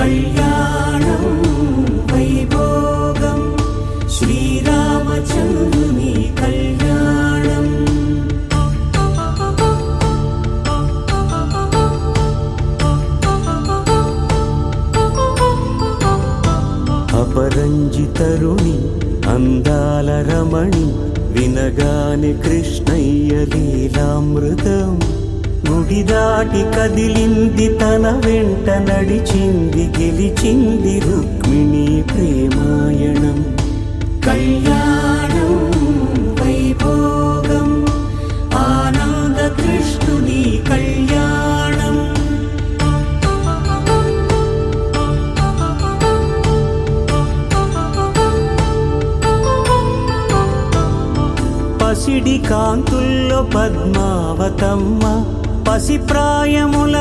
కళ్యాణం వైభోగం. శ్రీరామచంద్రుని కళ్యాణం. అపరంజితరుణి అందాల రమణి వినగాని కృష్ణయ్య లీలామృతం. గుడి దాటి కదిలింది తన వెంట నడిచింది గెలిచింది రుక్మిణి ప్రేమాయణం. కళ్యాణం వైభోగం ఆనంద కృష్ణుని కళ్యాణం. పసిడి కాంతుల్లో పద్మావతమ్మ పసి ప్రాయముల